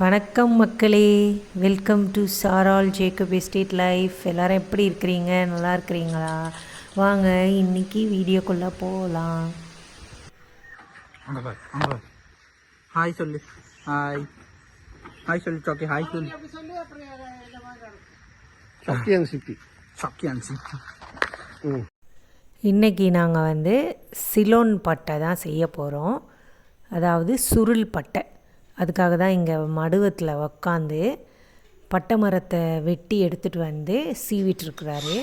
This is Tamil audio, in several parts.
வணக்கம் மக்களே. வெல்கம் டு சாரால் ஜேக்கப் எஸ்டேட் லைஃப் எல்லாரும் எப்படி இருக்கிறீங்க? நல்லா இருக்கிறீங்களா? வாங்க இன்னைக்கு வீடியோக்குள்ளே போகலாம் ஹாய் சொல்லு. ஹாய் ஹாய் சொல்லு சாக்கி ஹாய் சொல்லு. சத்தியன் சிப்பி சாக்கியான் சி இன்னைக்கு நாங்கள் வந்து சிலோன் பட்டை தான் செய்ய போகிறோம் அதாவது சுருள் பட்டை. அதுக்காக தான் இங்கே மடுவத்தில் உக்காந்து பட்டை மரத்தை வெட்டி எடுத்துகிட்டு வந்து சீவிட்டுருக்குறாரு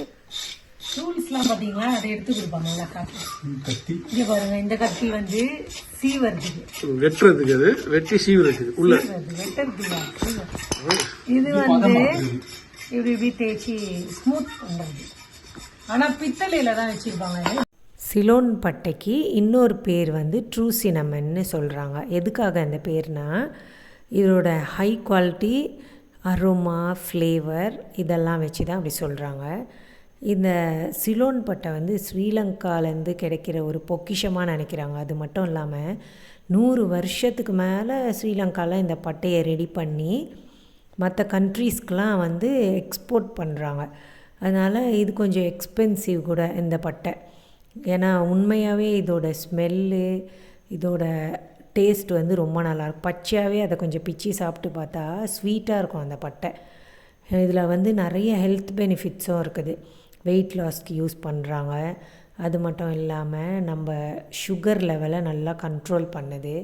டூல்ஸ்லாம் பார்த்தீங்களா அதை எடுத்து கொடுப்பாங்க நல்லா காட்டு கத்தி. இங்கே பாருங்க இந்த கத்தி வந்து சீவறதுக்கு. வெட்டுறதுக்கு அது? வெட்டி சீவுறதுக்கு உள்ள. வெட்டுறதுக்கு இது வந்து இப்படி இப்படி தேய்ச்சி ஸ்மூத் பண்ணுறது. ஆனால் பித்தளையில் தான் வச்சுருப்பாங்க. சிலோன் பட்டைக்கு இன்னொரு பேர் வந்து ட்ரூ சினமன்னு சொல்கிறாங்க எதுக்காக அந்த பேர்னா இதோட ஹை குவாலிட்டி அரோமா ஃப்ளேவர் இதெல்லாம் வச்சு தான் அப்படி சொல்கிறாங்க இந்த சிலோன் பட்டை வந்து ஸ்ரீலங்காலேருந்து கிடைக்கிற ஒரு பொக்கிஷமாக நினைக்கிறாங்க. அது மட்டும் இல்லாமல் நூறு வருஷத்துக்கு மேலே ஸ்ரீலங்காவில் இந்த பட்டையை ரெடி பண்ணி மற்ற கண்ட்ரீஸ்க்கெலாம் வந்து எக்ஸ்போர்ட் பண்ணுறாங்க அதனால் இது கொஞ்சம் எக்ஸ்பென்சிவ் கூட இந்த பட்டை. ஏன்னா உண்மையாகவே இதோட ஸ்மெல்லு இதோட டேஸ்ட் வந்து ரொம்ப நல்லாயிருக்கும் பச்சையாகவே அதை கொஞ்சம் பிச்சு சாப்பிட்டு பார்த்தா ஸ்வீட்டாக இருக்கும் அந்த பட்டை. இதில் வந்து நிறைய ஹெல்த் பெனிஃபிட்ஸும் இருக்குது. வெயிட் லாஸ்க்கு யூஸ் பண்ணுறாங்க. அது மட்டும் இல்லாமல் நம்ம சுகர் லெவலை நல்லா கண்ட்ரோல் பண்ணுது.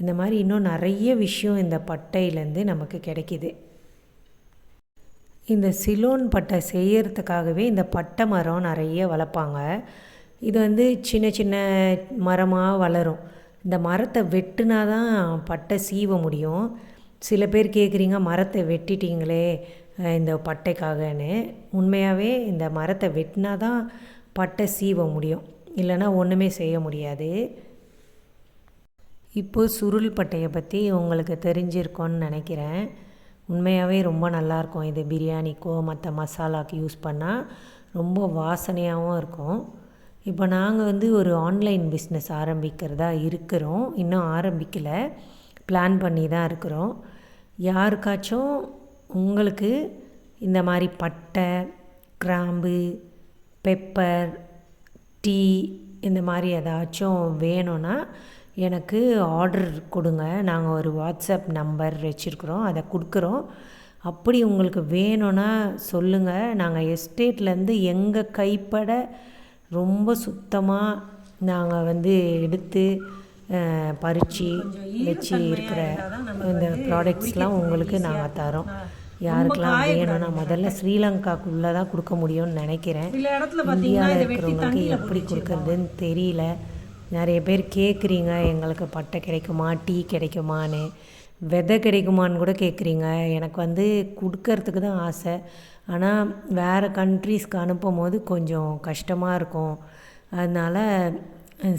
இந்த மாதிரி இன்னும் நிறைய விஷயம் இந்த பட்டையிலேருந்து நமக்கு கிடைக்கிது. இந்த சிலோன் பட்டை செய்யறதுக்காகவே இந்த பட்டை மரம் நிறைய வளர்ப்பாங்க. இது வந்து சின்ன சின்ன மரமாக வளரும். இந்த மரத்தை வெட்டுனா தான் பட்டை சீவ முடியும். சில பேர் கேட்குறீங்க மரத்தை வெட்டிட்டீங்களே இந்த பட்டைக்காகன்னு. உண்மையாகவே இந்த மரத்தை வெட்டினா தான் பட்டை சீவ முடியும். இல்லைன்னா ஒன்றுமே செய்ய முடியாது. இப்போது சுருள் பட்டையை பற்றி உங்களுக்கு தெரிஞ்சிருக்கோன்னு நினைக்கிறேன். உண்மையாகவே ரொம்ப நல்லாயிருக்கும். இது பிரியாணிக்கோ மற்ற மசாலாக்கு யூஸ் பண்ணால் ரொம்ப வாசனையாகவும் இருக்கும். இப்போ நாங்கள் வந்து ஒரு ஆன்லைன் பிஸ்னஸ் ஆரம்பிக்கிறதா இருக்கிறோம். இன்னும் ஆரம்பிக்கலை. பிளான் பண்ணி தான் இருக்கிறோம். யாருக்காச்சும் உங்களுக்கு இந்த மாதிரி பட்டை கிராம்பு பெப்பர் டீ இந்த மாதிரி ஏதாச்சும் வேணும்னா எனக்கு ஆர்டர் கொடுங்க. நாங்கள் ஒரு வாட்ஸ்அப் நம்பர் வச்சுருக்குறோம். அதை கொடுக்குறோம். அப்படி உங்களுக்கு வேணும்னா சொல்லுங்கள் நாங்கள் எஸ்டேட்லேருந்து எங்கள் கைப்பட ரொம்ப சுத்தமாக நாங்கள் வந்து எடுத்து பறித்து வச்சு இருக்கிற இந்த ப்ராடக்ட்ஸ்லாம் உங்களுக்கு நாங்கள் தரோம். யாருக்கெல்லாம் வேணும்னா முதல்ல ஸ்ரீலங்காக்குள்ளே தான் கொடுக்க முடியும்னு நினைக்கிறேன். இந்தியாவில் இருக்கிறவங்களுக்கு எப்படி கொடுக்கறதுன்னு தெரியல. நிறைய பேர் கேட்குறீங்க எங்களுக்கு பட்டை கிடைக்குமா டீ கிடைக்குமான்னு. விதை கிடைக்குமான்னு கூட கேட்குறீங்க எனக்கு வந்து கொடுக்கறதுக்கு தான் ஆசை. ஆனால் வேறு கண்ட்ரீஸ்க்கு அனுப்பும் போது கொஞ்சம் கஷ்டமாக இருக்கும். அதனால்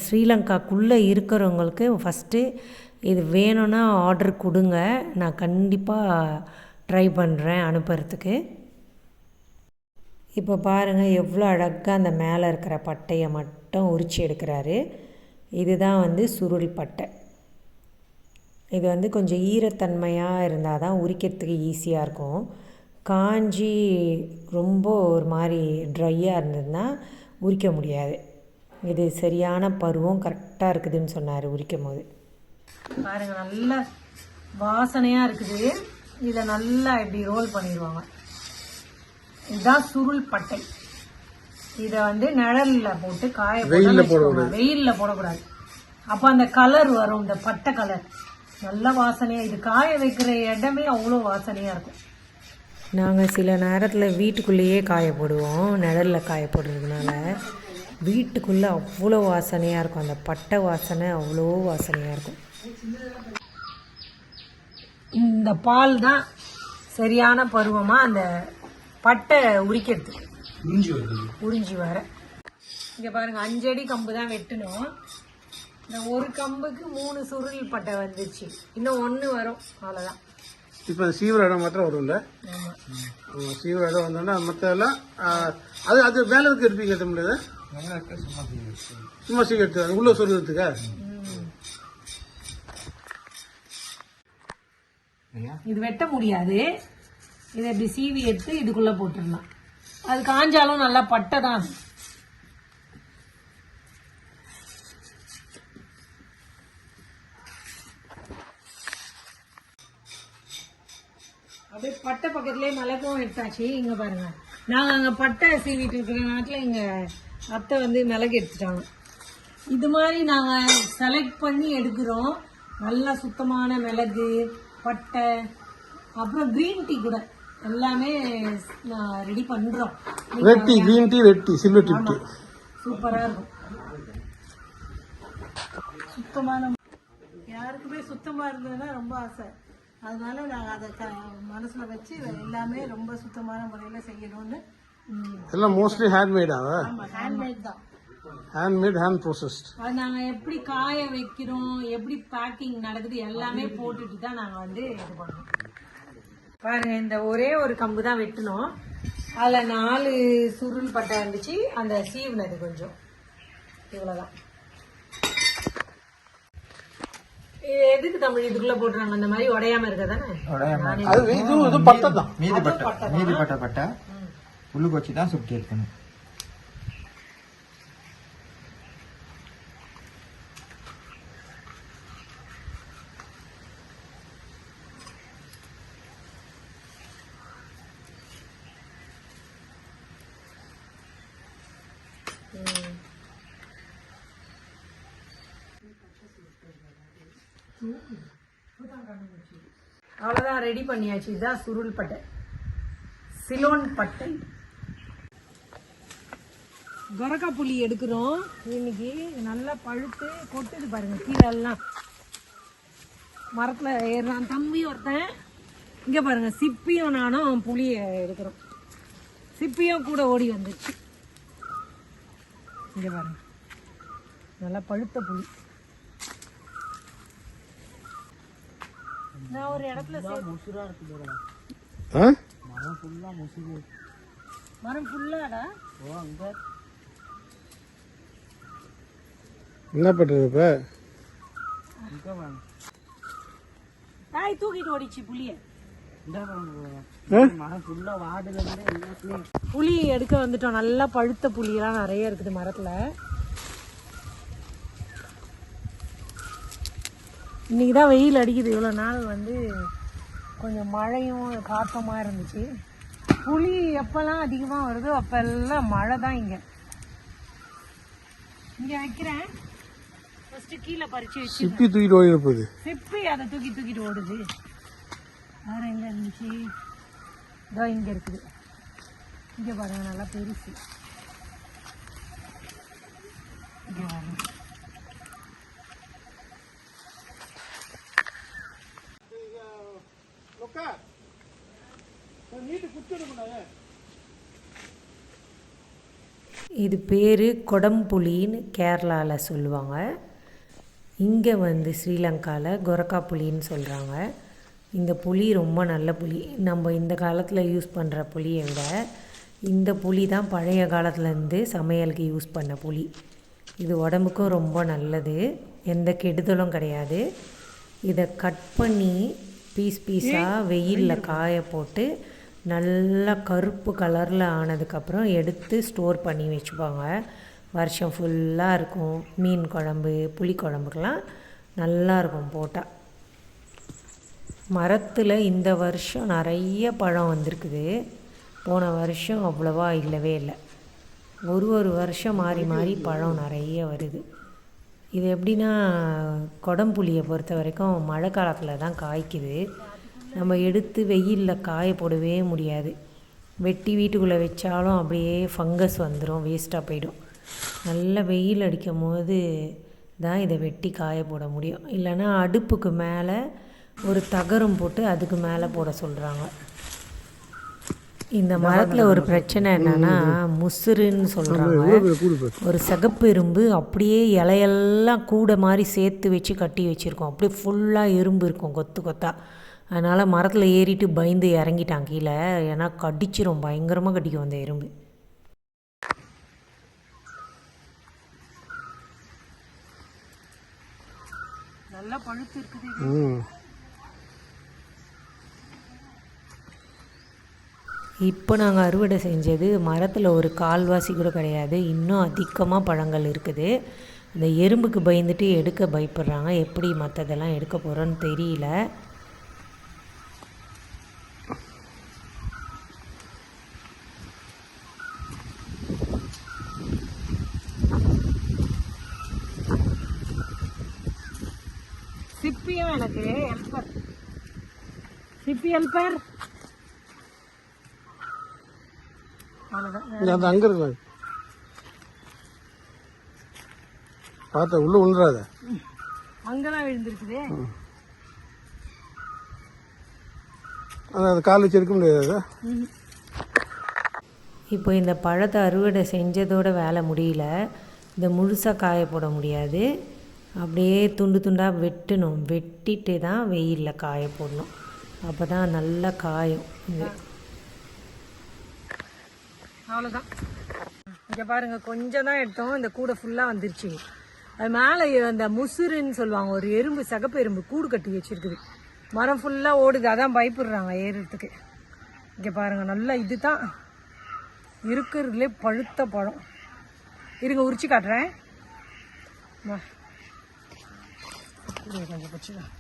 ஸ்ரீலங்காக்குள்ளே இருக்கிறவங்களுக்கு ஃபஸ்ட்டு இது வேணும்னா ஆர்டர் கொடுங்க. நான் கண்டிப்பாக ட்ரை பண்ணுறேன் அனுப்புறதுக்கு. இப்போ பாருங்கள் எவ்வளோ அழகாக அந்த மேலே இருக்கிற பட்டையை மட்டும் உரிச்சு எடுக்கிறாரு. இதுதான் வந்து சுருள் பட்டை. இது வந்து கொஞ்சம் ஈரத்தன்மையாக இருந்தால் தான் உரிக்கிறதுக்கு ஈஸியாக இருக்கும். காஞ்சி ரொம்ப ஒரு மாதிரி ட்ரையாக இருந்ததுன்னா உரிக்க முடியாது. இது சரியான பருவம் கரெக்டாக இருக்குதுன்னு சொன்னார் உரிக்கும் போது பாருங்கள் நல்ல வாசனையாக இருக்குது. இதை நல்லா இப்படி ரோல் பண்ணிடுவாங்க. இதுதான் சுருள் பட்டை. இதை வந்து நிழல்ல போட்டு காய வெயில்ல போடக்கூடாது. வெயில்ல போடக்கூடாது. அப்போ அந்த கலர் வரும் இந்த பட்டை கலர் நல்ல வாசனையா இது காய வைக்கிற இடமே அவ்வளோ வாசனையா இருக்கும். நாங்கள் சில நேரத்தில் வீட்டுக்குள்ளேயே காய போடுவோம் நிழலில் காய போடுறதுனால. வீட்டுக்குள்ளே அவ்வளோ வாசனையாக இருக்கும். அந்த பட்டை வாசனை அவ்வளோ வாசனையாக இருக்கும். இந்த பால் தான் சரியான பருவமாக அந்த பட்டை உரிக்கிறதுக்கு. உறிஞ்சி வர. இங்கே பாருங்க அஞ்சு அடி கம்பு தான் வெட்டணும். இந்த ஒரு கம்புக்கு மூணு சுருள் பட்டை வந்துச்சு. இன்னும் ஒன்று வரும். அவ்வளோதான் இப்போ சீவிர இடம் மாத்திரம் வரும்ல சீவிர இடம் வந்தோன்னா மற்ற எல்லாம் ஆ, அது அது மேலே இருக்கு இருப்பீங்க கட்ட முடியாது? சும்மா சீக்கிரம் உள்ள சொல்லுறதுக்கா இது வெட்ட முடியாது. இதை இப்படி சீவி எடுத்து இதுக்குள்ள போட்டுடலாம். அது காஞ்சாலும் நல்லா பட்டை தான் அது. அப்படியே பட்டை பக்கத்துலயே மிளகும் எடுத்தாச்சு. இங்க பாருங்க. நாங்க அங்க பட்டை சீவிட்டு இருக்கிற நாட்டுல எங்க அத்தை வந்து மிளகு எடுத்துட்டாங்க. இது மாதிரி நாங்க செலக்ட் பண்ணி எடுக்கிறோம். நல்லா சுத்தமான மிளகு பட்டை அப்புறம் கிரீன் டீ கூட. எல்லாமே ரெடி பண்றோம். Red tea green tea red tea silver tip tea சூப்பரா இருக்கும். சுத்தமான யாருக்குமே சுத்தமா இருந்ததுன்னா ரொம்ப ஆசை. அதனால நாங்க அதை க மனசுல வச்சு எல்லாமே ரொம்ப சுத்தமான முறையில செய்யணும்னு எல்லாம் மோஸ்ட்லி ஹேண்ட்மேடாவா ஹேண்ட்மேட் தான். ஹேண்ட்மேட் ஹேண்ட் ப்ரோசஸ்ட் அது நாங்க எப்படி காய வைக்கிறோம் எப்படி பேக்கிங் நடக்குது எல்லாமே போட்டுட்டு தான் நாங்க வந்து இது பண்ணோம் பாருங்க இந்த ஒரே ஒரு கம்பு தான் வெட்டினோம். அதுல நாலு சுருள் பட்டை இருந்துச்சு. அந்த சீவுனது கொஞ்சம். இவ்வளவுதான் இது எதுக்கு தமிழ் இதுக்குள்ள போடுறாங்க? அந்த மாதிரி உடையாம இருக்க? தானே அது இது இது பட்டை தான். மீதி பட்டை. மீதி பட்டை பட்டை. உள்ளுக்கு வச்சு தான் சுட்டி எடுக்கணும். அவ்வளோதான் ரெடி பண்ணியாச்சு. இதுதான் சுருள் பட்டை. சிலோன் பட்டை. கொரக்கா புளி எடுக்கிறோம். இன்னைக்கு நல்லா பழுத்து கொட்டுது பாருங்க கீழே எல்லாம். ஏறுறான். தம்பி ஒருத்தன். இங்கே பாருங்க சிப்பியும் நானும் புளியை எடுக்கிறோம். சிப்பியும் கூட ஓடி வந்துச்சு இங்கே பாருங்க. நல்லா பழுத்த புளி. நான் ஒரு இடத்துல சேர்த்து ஆ? மரம் ஃபுல்லாடா? என்ன பண்றது இப்ப? தாய் தூக்கிட்டு ஓடிச்சு புளிய புளி எடுக்க வந்துட்டோம். நல்லா பழுத்த புளியெல்லாம் நிறைய இருக்குது மரத்துல. இன்னைக்கு தான் வெயில் அடிக்குது. இவ்வளோ நாள் வந்து கொஞ்சம் மழையும் காத்தமாக இருந்துச்சு. புளி எப்போல்லாம் அதிகமாக வருதோ அப்போல்லாம் மழை தான் இங்கே. இங்கே வைக்கிறேன். ஃபஸ்ட்டு கீழே பறித்து வச்சு சிப்பி தூக்கிட்டு ஓடிட போகுது. சிப்பி அதை தூக்கி தூக்கிட்டு ஓடுது. வேற எங்க இருந்துச்சு? இதோ இங்க இருக்குது. இங்க பாருங்க நல்லா பெருசு இங்க பாருங்க இது பேர் கொடம்புலின்னு கேரளாவில் சொல்லுவாங்க. இங்கே வந்து ஸ்ரீலங்காவில் கொரக்கா புளின்னு சொல்கிறாங்க இந்த புளி ரொம்ப நல்ல புளி நம்ம இந்த காலத்தில் யூஸ் பண்ணுற புளியை விட இந்த புளி தான் பழைய காலத்துலேருந்து சமையலுக்கு யூஸ் பண்ண புளி இது உடம்புக்கும் ரொம்ப நல்லது. எந்த கெடுதலும் கிடையாது. இதை கட் பண்ணி பீஸ் பீஸாக வெயிலில் காய போட்டு நல்லா கருப்பு கலரில் ஆனதுக்கப்புறம் எடுத்து ஸ்டோர் பண்ணி வச்சுப்பாங்க. வருஷம் ஃபுல்லாக இருக்கும். மீன் குழம்பு புளி குழம்புக்கெலாம் நல்லா இருக்கும் போட்டால் மரத்தில் இந்த வருஷம் நிறைய பழம் வந்திருக்குது. போன வருஷம் அவ்வளவா இல்லவே இல்லை. ஒரு ஒரு வருஷம் மாறி மாறி பழம் நிறைய வருது. இது எப்படின்னா குடம்புளியை பொறுத்த வரைக்கும் மழை காலத்தில் தான் காய்க்குது. நம்ம எடுத்து வெயிலில் காய போடவே முடியாது. வெட்டி வீட்டுக்குள்ளே வச்சாலும் அப்படியே ஃபங்கஸ் வந்துடும் வேஸ்ட்டாக போயிடும். நல்ல வெயில் அடிக்கும் போது தான் இதை வெட்டி காய போட முடியும். இல்லைன்னா அடுப்புக்கு மேலே ஒரு தகரம் போட்டு அதுக்கு மேலே போட சொல்கிறாங்க இந்த மரத்தில் ஒரு பிரச்சனை என்னன்னா முசுறுன்னு சொல்கிறாங்க ஒரு சிகப்பு எறும்பு அப்படியே இலையெல்லாம் கூடை மாதிரி சேர்த்து வச்சு கட்டி வச்சுருக்கோம். அப்படியே ஃபுல்லாக எறும்பு இருக்கும் கொத்து கொத்தா. அதனால் மரத்தில் ஏறிட்டு பயந்து இறங்கிட்டான் கீழே. ஏன்னா கடிச்சிரும் பயங்கரமாக கடிக்கும் அந்த எறும்பு நல்லா பழுத்து இருக்குது. இப்போ நாங்கள் அறுவடை செஞ்சது மரத்தில் ஒரு கால்வாசி கூட கிடையாது. இன்னும் அதிகமாக பழங்கள் இருக்குது. இந்த எறும்புக்கு பயந்துட்டு எடுக்க பயப்படுறாங்க. எப்படி மற்றதெல்லாம் எடுக்க போகிறோன்னு தெரியல. சிப்பியும் எனக்கு ஹெல்பர் சிப்பி ஹெல்பர் அந்த அங்க இருக்கு பார்த்த உள்ள உள்றாத அங்கதான் விழுந்திருக்குது. அது அது கால் வச்சு எடுக்க முடியாது இப்போ இந்த பழத்தை அறுவடை செஞ்சதோட வேலை முடியல. இந்த முழுசாக காய போட முடியாது. அப்படியே துண்டு துண்டாக வெட்டணும். வெட்டிட்டு தான் வெயிலில் காய போடணும். அப்போ தான் நல்லா காயும். இது அவ்வளோதான் இங்கே பாருங்க கொஞ்சம் தான் எடுத்தோம். இந்த கூடை ஃபுல்லாக வந்துருச்சு. அது மேலே அந்த முசுறுன்னு சொல்லுவாங்க ஒரு எறும்பு சகப்பு எறும்பு கூடு கட்டி வச்சிருக்குது. மரம் ஃபுல்லாக ஓடுது. அதான் பயப்படுறாங்க ஏறுறதுக்கு. இங்கே பாருங்கள் நல்லா இதுதான். இருக்கிறதுலே பழுத்த பழம். இருங்க உரிச்சு காட்டுறேன். கொஞ்சம் பிடிச்சிதான்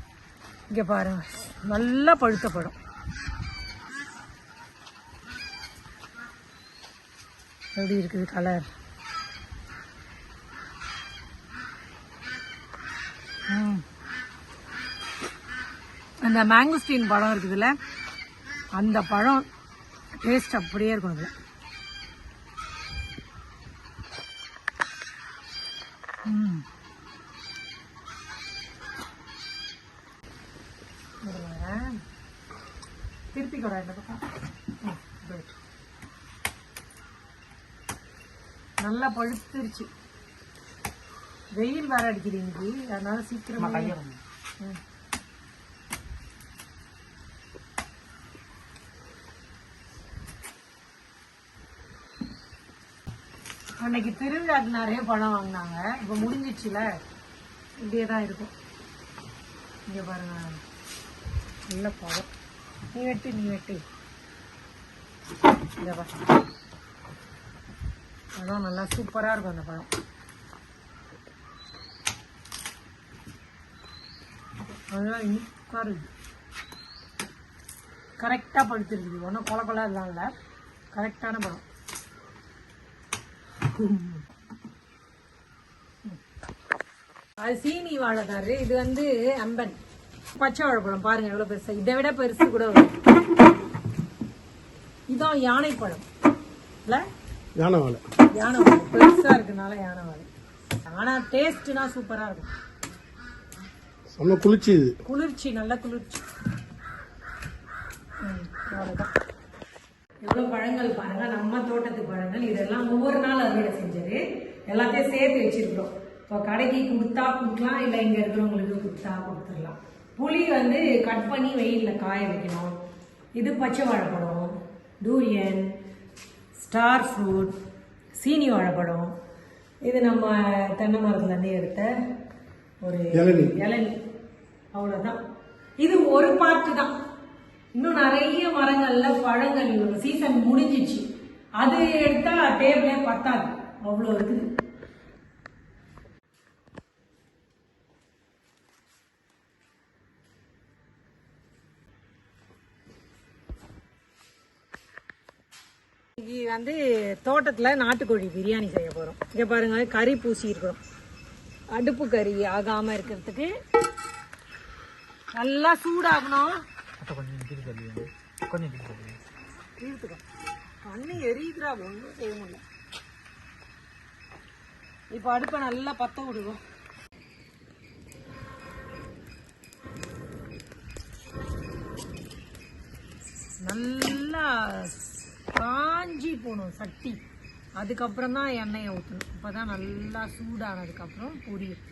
இங்கே பாருங்கள் நல்லா பழுத்த பழம். எப்படி இருக்குது கலர் அந்த மேங்கோஸ்டீன் பழம் இருக்குதுல்ல அந்த பழம் டேஸ்ட் அப்படியே இருக்கும் அதில் ம். இருங்க. திருப்பி கூட இந்த பக்கம் ம், good. நல்லா பழுத்துருச்சு. வெயில் வர அடிக்குது இன்னைக்கு. அதனால சீக்கிரமா. அன்னைக்கு திருவிழாக்கு நிறைய பழம் வாங்கினாங்க. இப்போ முடிஞ்சிச்சுல இப்படியே தான் இருக்கும். இங்க பாருங்க. நல்ல பழம். நீ வெட்டு நீ வெட்டு. இங்க அதுவும் நல்லா சூப்பராக இருக்கும் அந்த பழம். அதெல்லாம் இனிப்பாக இருக்குது கரெக்டாக படுத்துருக்குது ஒன்றும் கொலை கொலை இதெல்லாம் இல்லை. கரெக்டான பழம். அது சீனி வாழைதாரு இது வந்து அம்பன். பச்சை வாழைப்பழம். பாருங்க எவ்வளோ பெருசா. இதை விட பெருசு கூட வரும். இதான் யானைப்பழம். இல்லை? யானை வாழை யானை வாழை இருக்கனால யானை வாழை ஆனா டேஸ்ட்னா சூப்பரா இருக்கும். செம்ம குளிர்ச்சி இது. குளிர்ச்சி நல்ல குளிர்ச்சி. எவ்வளவு பழங்கள் பாருங்க நம்ம தோட்டத்து பழங்கள். இதெல்லாம் ஒவ்வொரு நாள் அறுவடை செஞ்சது. எல்லாத்தையும் சேர்த்து வச்சிருக்கிறோம். இப்போ கடைக்கு கொடுத்தா கொடுக்கலாம் இல்லை இங்க இருக்கிறவங்களுக்கு கொடுத்தா கொடுத்துடலாம். புளி வந்து கட் பண்ணி வெயில்ல காய வைக்கணும். இது பச்சை வாழைப்பழம் டூரியன் ஸ்டார் ஃப்ரூட் சீனி வாழைப்பழம். இது நம்ம தென்னை மரத்துலேருந்து எடுத்த ஒரு இளநீ. இளநீ. அவ்வளவுதான். இது ஒரு பார்ட்டு தான். இன்னும் நிறைய மரங்கள்ல பழங்கள் சீசன் முடிஞ்சிச்சு. அது எடுத்தா டேபிளே பத்தாது. அவ்வளோ இருக்குது இன்னைக்கு வந்து தோட்டத்துல நாட்டுக்கோழி பிரியாணி செய்ய போறோம். இங்க பாருங்க கறி பூசி இருக்கிறோம். அடுப்பு கறி ஆகாம இருக்கிறதுக்கு நல்லா சூடாகணும். கொஞ்சம் கண்ணு எரியுதுடா ஒன்றும் செய்ய முடியல. இப்போ அடுப்பை நல்லா பத்த விடுவோம் நல்லா காஞ்சி போகணும் சட்டி. அதுக்கப்புறம் தான் எண்ணெயை ஊற்றணும் இப்போ தான் நல்லா சூடானதுக்கப்புறம் பொரியும்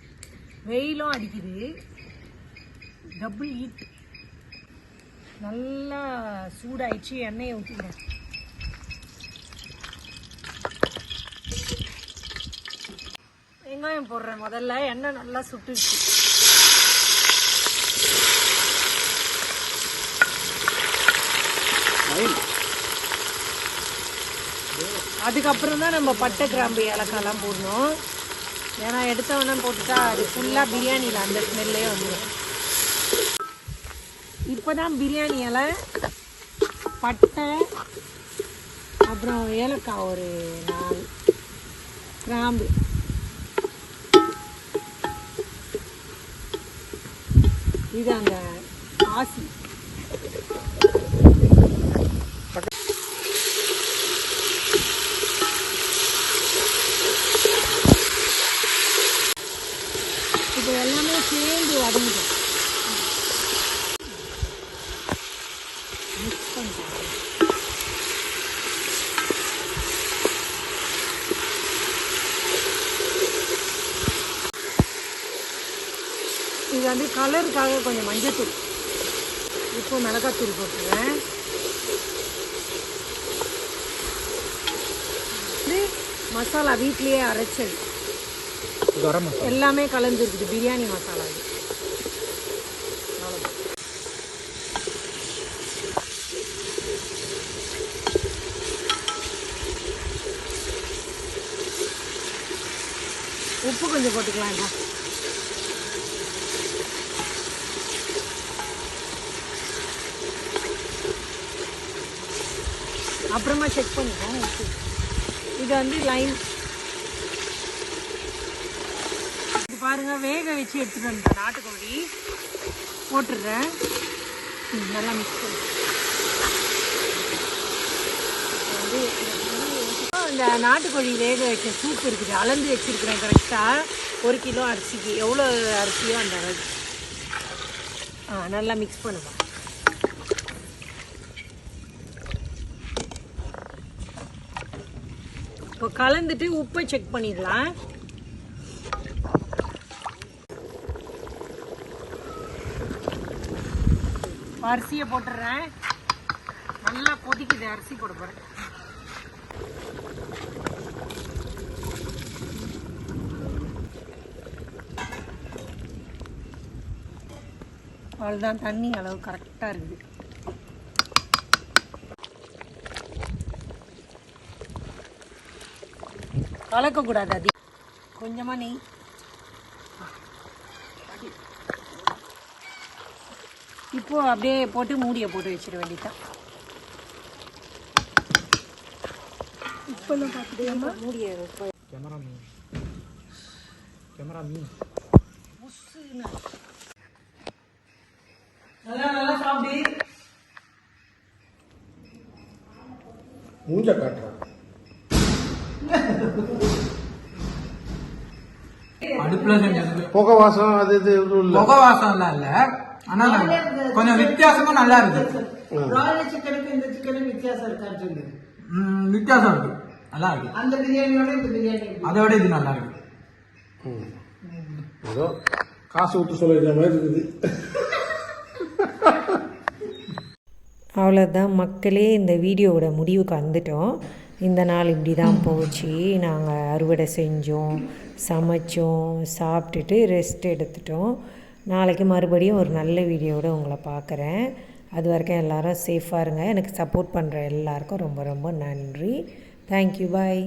வெயிலும் அடிக்குது. டபுள் ஹீட் நல்லா சூடாயிடுச்சு. எண்ணெயை ஊற்றிக்கிறேன் வெங்காயம் போடுறேன். முதல்ல எண்ணெய் நல்லா சுட்டுச்சு அதுக்கப்புறம் தான் நம்ம பட்டை கிராம்பு ஏலக்காய்லாம் போடணும். ஏன்னா எடுத்த போட்டுட்டா அது ஃபுல்லாக பிரியாணியில் அந்த ஸ்மெல்லே வந்துடும் இப்போ தான் பிரியாணி இலை பட்டை அப்புறம் ஏலக்காய் ஒரு நாலு கிராம்பு. இது அந்த ஆசி இப்போ எல்லாமே மிக்ஸ் பண்ணிட்டேன் இது வந்து கலருக்காக கொஞ்சம் மஞ்சத்தூள். இப்போ மிளகாத்தூள் போட்டுருவேன். இது மசாலா வீட்லேயே அரைச்சது எல்லாமே கலந்துருக்குது பிரியாணி மசாலா கொஞ்சம் போட்டுக்கலாம் அப்புறமா செக் பண்ணிக்கோங்க இது வந்து லைன் இது பாருங்க வேக வச்சு எடுத்துகிட்டு வந்தேன் நாட்டுக்கோழி போட்டுடுறேன். நல்லா மிக்ஸ் பண்ணி வந்து இந்த நாட்டுக்கோழி வேக வச்ச சூப் இருக்குது அளந்து வச்சிருக்கிறேன் கரெக்டாக ஒரு கிலோ அரிசிக்கு. எவ்வளோ அரிசியோ அந்த அளவு ஆ நல்லா மிக்ஸ் பண்ணுவோம் இப்போ கலந்துட்டு உப்பை செக் பண்ணிடலாம். அரிசியை போட்டுடுறேன். நல்லா கொதிக்குது அரிசி போட போகிறேன் அவ்வளோதான் தண்ணி அளவு கரெக்டாக இருக்குது. கலக்கக்கூடாது அது. கொஞ்சமாக நெய். இப்போ அப்படியே போட்டு மூடியை போட்டு வச்சிட வேண்டியதான் இப்போல்லாம் பார்த்துட்டேம்மா மூடியை கேமரா மீன் கேமரா மீன் நல்லா நல்லா சாப்பிடு மூஞ்ச காட்டுறான் அடுப்புல செஞ்சது. புகை வாசம் அது இது முக வாசம் எல்லாம் இல்ல. ஆனா கொஞ்சம் வித்தியாசமா நல்லா இருக்கு. பிராய்லர் சிக்கனுக்கு இந்த சிக்கனுக்கு வித்தியாசம் இருக்கான்னு சொல்லு. வித்தியாசம் இருக்கு. நல்லா இருக்கு. அந்த பிரியாணியோட இந்த பிரியாணி இது நல்லா இருக்கு. ஏதோ காசு விட்டு சொல்லிடுற மாதிரி இருக்குது. அவ்வளோதான் மக்களே இந்த வீடியோவோட முடிவுக்கு வந்துட்டோம். இந்த நாள் இப்படி தான் போச்சு. நாங்கள் அறுவடை செஞ்சோம் சமைச்சோம் சாப்பிட்டுட்டு ரெஸ்ட் எடுத்துட்டோம். நாளைக்கு மறுபடியும் ஒரு நல்ல வீடியோவோட உங்களை பார்க்குறேன். அது வரைக்கும் எல்லோரும் சேஃபாக இருங்க. எனக்கு சப்போர்ட் பண்ணுற எல்லாருக்கும் ரொம்ப ரொம்ப நன்றி. Thank you bye